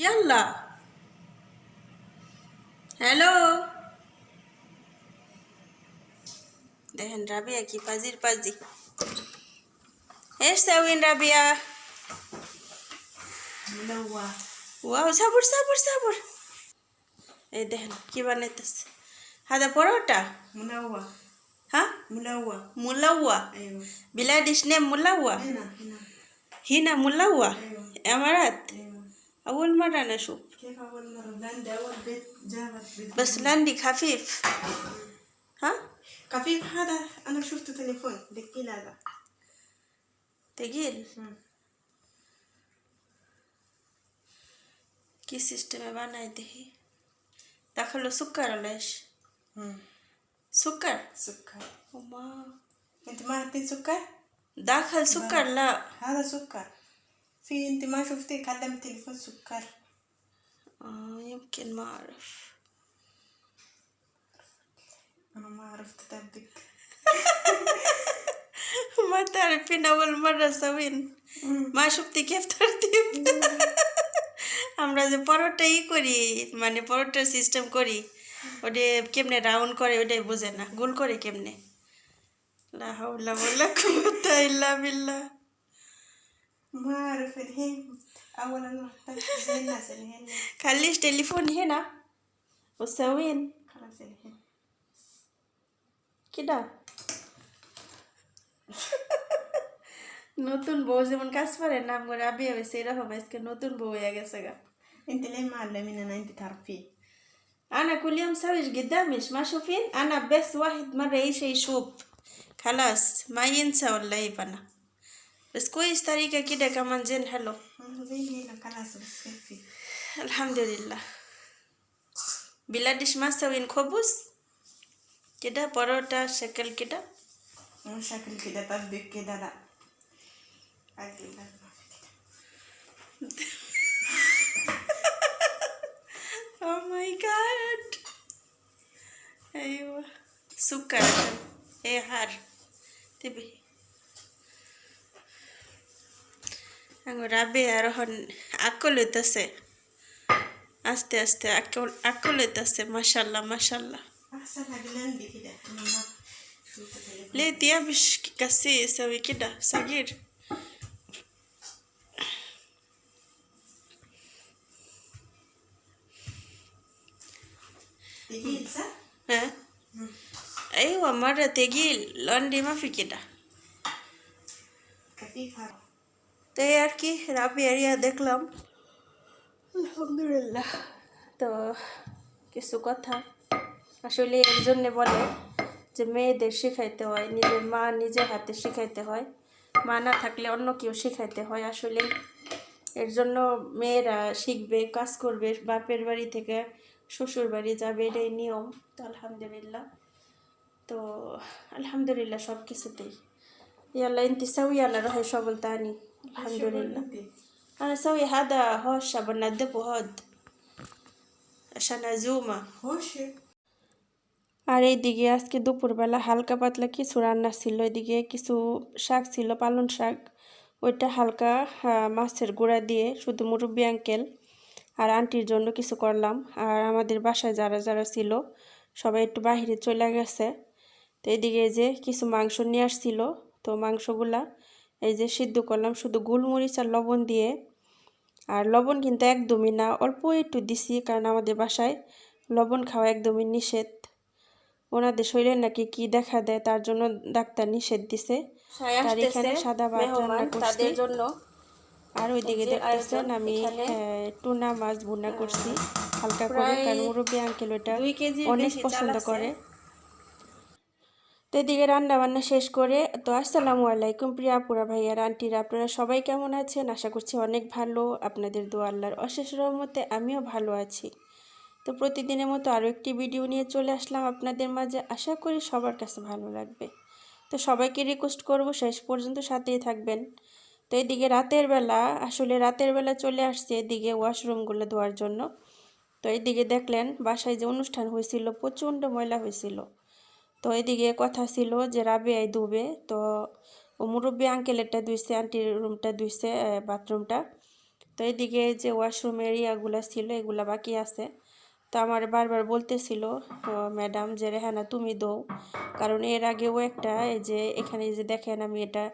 ইয়াল্লা। হ্যালো। দেখেন রাবিয়া কি পাজির পাজি। এসছে উইন রাবিয়া। ওয়াও সাবুর সাবুর সাবুর। এই দেখেন কি বানাইতেছে। হাদা পরোটা? মুলাওয়া। হ্যাঁ? মুলাওয়া। মুলাওয়া। বিলাডিশ নেম মুলাওয়া। হিনা মুলাওয়া? আমারাত هنا ملوى ايوه امارات ايوه اول مره انا اشوف كيف اول مره لاندا اول بيت جابت بيت بس لاندي خفيف ها خفيف هذا انا شفته تليفون دقي هذا تقيل কি সিস্টেমে বানাই দেখি দাখালো সুকার আলাইশ সুকার سكر ওমা انت ما اعطيت سكر দাখাল সুকার لا هذا سكر في انت ما شفتي كلم تليفون سكر آه يمكن ما اعرف انا ما عرفت ادبك ما تعرفين اول مره سوين মা শক্তি কেফ তরতিব আমরা যে পরোটা ই করি মানে পরোটার সিস্টেম করি ওটা কেমনে রাউন্ড করে ওটাই বোঝে না গোল করে কেমনে লা হাওলা ওয়ালা কুওয়াতা ইল্লা বিল্লাহ ما اعرف الحين اول ما زي الناس الحين خليش تليفون هنا وسوين خلاص الحين কিডা নতুন বউ যেমন কাজ পারে নাম করে আবি হবে সেরকম আজকে নতুন বউ হয়ে গেছে গা انت ليه معلمين انت تعرفيه أنا كل يوم سويش قدامش ما شوفين أنا بس واحد مرة إيش يشوف خلاص ما ينسى ولا يبنا بس كويس طريقة كده كمان زين حلو زي هنا خلاص بس كفي الحمد لله بلادش ما سوين خبز كده بروتا شكل كده مو شكل كده طبق كده لا عادي لا ما في كده Oh my god أيوة سكر إيه حار تبي রাবে আর হন আকল হইতাছে আস্তে আস্তে আকল আকল হইতাছে মাশাল্লাহ মাশাল্লাহ احسن هجلندي كده انا ما شفت تليفون ليه دي مش كسي يسوي كده صغير تقيل صح؟ ها ايوه مرة تقيل لوندي ما في كده خفيف هذا তো এই আর কি রাবি এরিয়া দেখলাম। আলহামদুলিল্লাহ। তো কিছু কথা। আসলে এর জন্যে বলে যে মেয়েদের শেখাইতে হয় নিজের মা নিজের হাতে শেখাইতে হয়। মা না থাকলে অন্য কেউ শেখাইতে হয়। আসলে এর জন্য মেয়েরা শিখবে কাজ করবে বাপের বাড়ি থেকে শ্বশুর বাড়ি যাবে এটাই নিয়ম। তো আলহামদুলিল্লাহ। তো আলহামদুলিল্লাহ সব কিছুতেই ইয়াল্লা ইন্তিসাউ ইয়াল্লা রহে সবল তানি الحمد لله انا اسوي هذا هوشة بنضفه هاد عشان ازومه خوش আর এইদিকে আজকে দুপুরবেলা হালকা পাতলা কিছু রান্না ছিল এদিকে কিছু শাক ছিল পালন শাক ওইটা হালকা আহ, মাছের গুঁড়া দিয়ে শুধু মুরব্বী আঙ্কেল আর আন্টির জন্য কিছু করলাম আর আমাদের বাসায় যারা যারা ছিল সবাই একটু বাহিরে চলে গেছে তো এদিকে এই যে কিছু মাংস নিয়ে আসছিল তো মাংসগুলা এই যে সিদ্ধ করলাম শুধু গোলমরিচ আর লবণ দিয়ে। আর লবণ কিন্তু একদমই না অল্প একটু দিছি কারণ আমাদের বাসায় লবণ খাওয়া একদমই নিষেধ। ওনাদের শরীরে নাকি কি দেখা দেয় তার জন্য ডাক্তার নিষেধ দিছে। তার এখানে সাদা ভাত রান্না করছি। তাদের জন্য। আর ওইদিকে দেখতেছেন আমি হ্যাঁ, টুনা মাছ ভুনা করছি হালকা করে কারণ মুরব্বী আঙ্কেল ওটা অনেক পছন্দ করে। তো এদিকে রান্না বান্না শেষ করে, তো আসসালামু আলাইকুম প্রিয়া আপুরা, ভাইয়ার, আন্টিরা, আপনারা সবাই কেমন আছেন? আশা করছি অনেক ভালো, আপনাদের দোয়া আল্লাহর অশেষ রহমতে আমিও ভালো আছি। তো প্রতিদিনের মতো আরও একটি ভিডিও নিয়ে চলে আসলাম আপনাদের মাঝে, আশা করি সবার কাছে ভালো লাগবে। তো সবাইকে রিকোয়েস্ট করব, শেষ পর্যন্ত সাথেই থাকবেন। তো এদিকে রাতের বেলা, আসলে রাতের বেলা চলে আসছে এদিকে ওয়াশরুমগুলো ধোয়ার জন্য। তো এদিকে দেখলেন, বাসায় যে অনুষ্ঠান হয়েছিল, প্রচণ্ড ময়লা হয়েছিল। তো এদিকে কথা ছিল যে রাবিয়াই ধুবে তো ও মুরব্বী আঙ্কেলেরটা ধুইছে আন্টির রুমটা ধুইছে বাথরুমটা তো এদিকে যে ওয়াশরুম এরিয়াগুলো ছিল, এগুলা বাকি আছে। তো আমার বারবার বলতেছিল ম্যাডাম, যে রেহানা তুমি দৌ কারণ এর আগেও একটা, এই যে এখানে যে দেখেন আমি এটা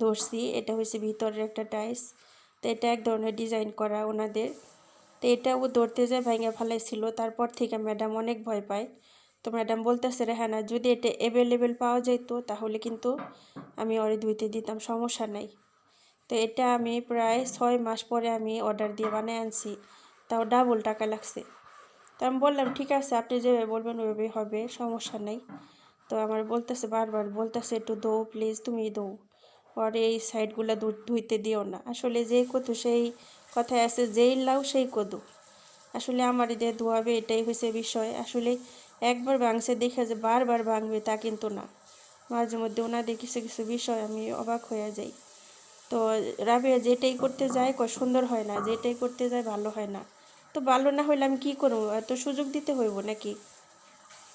ধরছি, এটা হচ্ছে ভিতরের একটা টাইস তো এটা এক ধরনের ডিজাইন করা ওনাদের। তো এটা ও ধরতে যায় ভেঙে ফেলাইছিল। তারপর থেকে ম্যাডাম অনেক ভয় পায়। তো ম্যাডাম বলতেছে, রেহানা, যদি এটা অ্যাভেলেবেল পাওয়া যেত তাহলে কিন্তু আমি ওরে ধুইতে দিতাম, সমস্যা নাই। তো এটা আমি প্রায় ছয় মাস পরে আমি অর্ডার দিয়ে বানিয়ে আনছি, তাও ডাবল টাকা লাগছে। তো আমি বললাম, ঠিক আছে, আপনি যেভাবে বলবেন, ওইভাবেই হবে, সমস্যা নেই। তো আমার বলতেছে, বারবার বলতেছে, একটু দৌ প্লিজ তুমি দৌ আর এই সাইডগুলো ধুইতে দিও না। আসলে যেই কদু, সেই কথায় আছে, যেই লাউ, সেই কদু। আসলে আমার যে ধোয়াবে এটাই হয়েছে বিষয়। আসলে একবার ভাঙছে, দেখে যে বারবার ভাঙবে তা কিন্তু না। মাঝে মধ্যে ওনাদের কিছু কিছু বিষয় আমি অবাক হয়ে যাই। তো রাবিয়া যেটাই করতে যায় সুন্দর হয় না, যেটাই করতে যায় ভালো হয় না। তো ভালো না হইলে আমি কী করব? এত সুযোগ দিতে হইব নাকি?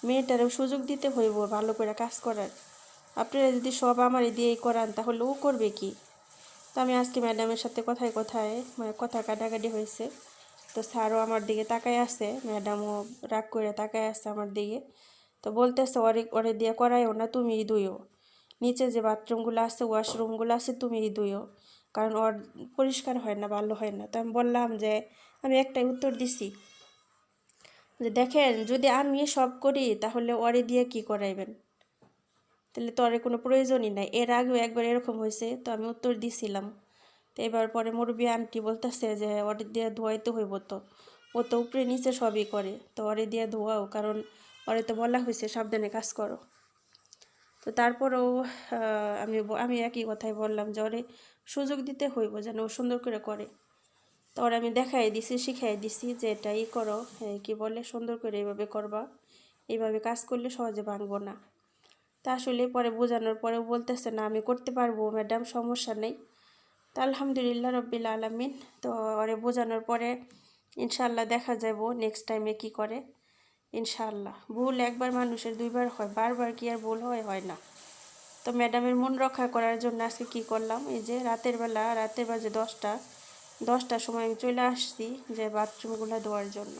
মেয়েটারও সুযোগ দিতে হইব ভালো করে কাজ করার। আপনারা যদি সব আমার দিয়েই করান, তাহলে ও করবে কি? তো আমি আজকে ম্যাডামের সাথে কথায় কথায় মানে কথা কাটাকাটি হয়েছে। তো স্যারও আমার দিকে তাকায় আছে, ম্যাডামও রাগ করে তাকায় আছে আমার দিকে। তো বলতেছে, ওরে ওরে দিয়ে করাইও না তুমি দুইও নিচে যে বাথরুমগুলো আছে, ওয়াশরুমগুলো আছে তুমি দুইও কারণ ওর পরিষ্কার হয় না, ভালো হয় না। তো আমি বললাম যে, আমি একটাই উত্তর দিছি। যে দেখেন, যদি আমি সব করি, তাহলে ওরে দিয়ে কি করাইবেন? তাহলে তো ওরে কোনো প্রয়োজনই নাই। এর আগেও একবার এরকম হয়েছে, তো আমি উত্তর দিছিলাম। তো এবার পরে মুরব্বী আন্টি বলতেছে যে, ওরে দিয়ে ধোয়াইতে হইব তো। ও তো উপরে নিচে সবই করে। তো ওরে দিয়ে ধোয়াও, কারণ ওরে তো বলা হয়েছে সাবধানে কাজ করো। তো তারপরেও আমি আমি একই কথাই বললাম যে, ওরে সুযোগ দিতে হইব যেন ও সুন্দর করে করে। তো ওরা আমি দেখাই দিছি, শিখাই দিছি যে, এটা ই করো কি বলে, সুন্দর করে এইভাবে করবা। এইভাবে কাজ করলে সহজে ভাঙবো না। তা আসলে পরে বোঝানোর পরেও বলতেছে, না, আমি করতে পারব, ম্যাডাম, সমস্যা নেই। তো আলহামদুলিল্লাহ রব্বিল আলমিন। তো ওরে বোঝানোর পরে ইনশাল্লাহ দেখা যাব নেক্সট টাইমে কি করে। ইনশাল্লাহ ভুল একবার মানুষের দুইবার হয়, বারবার কি আর ভুল হয়? হয় না। তো ম্যাডামের মন রক্ষা করার জন্য আজকে কি করলাম? এই যে রাতের বেলা, রাতের বাজে দশটা, দশটার সময় আমি চলে আসছি যে বাথরুমগুলো ধোয়ার জন্য।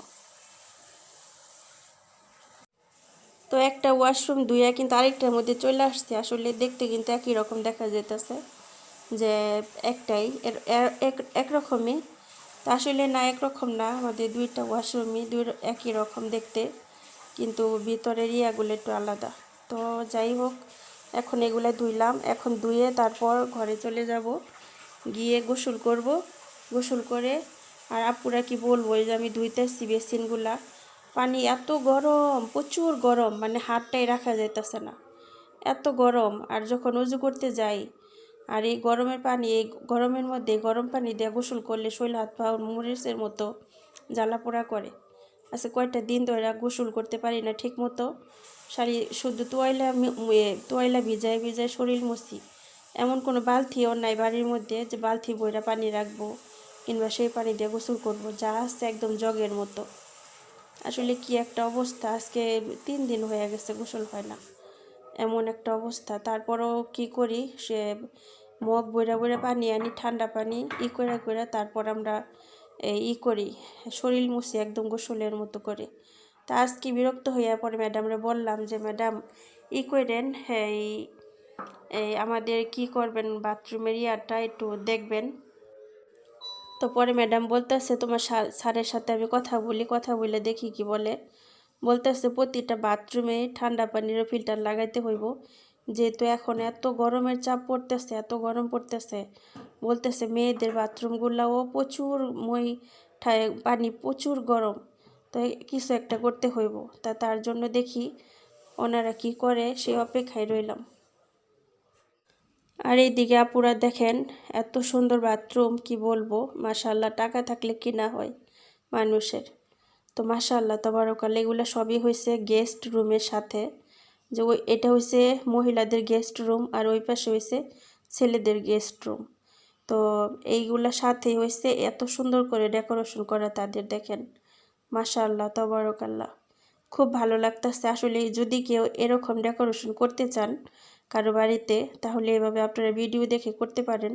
তো একটা ওয়াশরুম ধুয়ে কিন্তু আরেকটার মধ্যে চলে আসছে। আসলে দেখতে কিন্তু একই রকম দেখা যেতেছে যে একটাই একরকমই। তো আসলে না, একরকম না। আমাদের দুইটা ওয়াশরুমই দুই একই রকম দেখতে, কিন্তু ভিতরের ইয়াগুলো একটু আলাদা। তো যাই হোক, এখন এগুলো ধুইলাম। এখন ধুয়ে তারপর ঘরে চলে যাব। গিয়ে গোসল করব। গোসল করে আর আপুরা কি বলব যে আমি ধুইতেছি বেসিনগুলা। পানি এত গরম, প্রচুর গরম মানে হাতটাই রাখা যাইতেছে না। এত গরম, আর যখন উজু করতে যাই আর এই গরমের পানি, এই গরমের মধ্যে গরম পানি দিয়ে গোসল করলে শৈল হাত পা, মরিচের মতো জ্বালা পোড়া করে। আচ্ছা কয়েকটা দিন ধরে গোসল করতে পারি না ঠিক মতো শাড়ি শুধু তোয়াইলা তোয়াইলা ভিজায় ভিজায় শরীর মুছি। এমন কোনো বালতিও নাই বাড়ির মধ্যে যে বালতি বইরা পানি রাখব কিংবা সেই পানি দিয়ে গোসল করব, যা আসছে একদম জগের মতো। আসলে কি একটা অবস্থা? আজকে তিন দিন হয়ে গেছে গোসল হয় না। এমন একটা অবস্থা। তারপরও কি করি? সে মগ বইরা বইরা পানি আনি, ঠান্ডা পানি ই করে করে তারপর আমরা ই করি, শরীর মুছি একদম গোসলের মতো করে। তা আজকে বিরক্ত হইয়া পরে ম্যাডামরে বললাম যে ম্যাডাম ই করেন এই এই আমাদের কি করবেন বাথরুমের ইয়ারটা একটু দেখবেন। তো পরে ম্যাডাম বলতেছে, তোমার স্যারের সাথে আমি কথা বলি, কথা বলে দেখি কি বলে। বলতেছে, প্রতিটা বাথরুমে ঠান্ডা পানিরও ফিল্টার লাগাইতে হইব। যেহেতু এখন এত গরমের চাপ পড়তেছে, এত গরম পড়তেছে। বলতেছে, মেয়েদের বাথরুমগুলোও প্রচুর মই ঠায়, পানি প্রচুর গরম। তো কিছু একটা করতে হইব। তা তার জন্য দেখি ওনারা কি করে সে অপেক্ষায় রইলাম। আর এইদিকে আপুরা দেখেন, এত সুন্দর বাথরুম, কি বলব? মাশাল্লাহ টাকা থাকলে কিনা হয় মানুষের। তো মাশাল্লাহ তবরকাল, এগুলো সবই হয়েছে গেস্ট রুমের সাথে। যে ওই, এটা হয়েছে মহিলাদের গেস্ট রুম আর ওই পাশে হয়েছে ছেলেদের গেস্ট রুম তো এইগুলোর সাথেই হয়েছে এত সুন্দর করে ডেকোরেশন করা তাদের, দেখেন। মাশাল্লাহ তবরকাল্লাহ। খুব ভালো লাগতেছে। আসলে যদি কেউ এরকম ডেকোরেশন করতে চান কারও বাড়িতে, তাহলে এভাবে আপনারা ভিডিও দেখে করতে পারেন।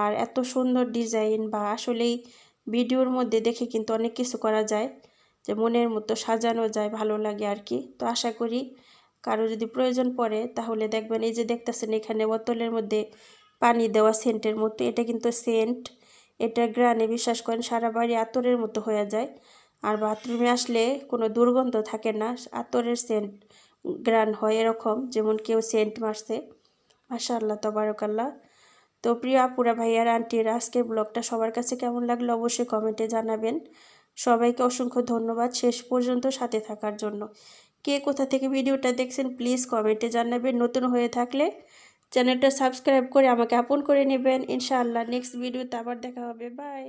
আর এত সুন্দর ডিজাইন বা আসলেই ভিডিওর মধ্যে দেখে কিন্তু অনেক কিছু করা যায়, যে মনের মতো সাজানো যায়, ভালো লাগে আর কি। তো আশা করি কারও যদি প্রয়োজন পড়ে, তাহলে দেখবেন এই যে দেখতেছেন এখানে বোতলের মধ্যে পানি দেওয়া সেন্টের মতো, এটা কিন্তু সেন্ট। এটা গ্রানে বিশ্বাস করেন সারা বাড়ি আতরের মতো হয়ে যায়। আর বাথরুমে আসলে কোনো দুর্গন্ধ থাকে না, আতরের সেন্ট গ্রান হয় এরকম, যেমন কেউ সেন্ট মারছে। মাশাআল্লাহ, তবারকাল্লাহ। তো প্রিয় আপুরা, ভাইয়ার, আন্টির, আজকের ব্লগটা সবার কাছে কেমন লাগল অবশ্যই কমেন্টে জানাবেন। সবাইকে অসংখ্য ধন্যবাদ শেষ পর্যন্ত সাথে থাকার জন্য। কে কোথা থেকে ভিডিওটা দেখছেন প্লিজ কমেন্টে জানাবেন। নতুন হয়ে থাকলে চ্যানেলটা সাবস্ক্রাইব করে আমাকে আপন করে নেবেন। ইনশাআল্লাহ নেক্সট ভিডিওতে আবার দেখা হবে। বাই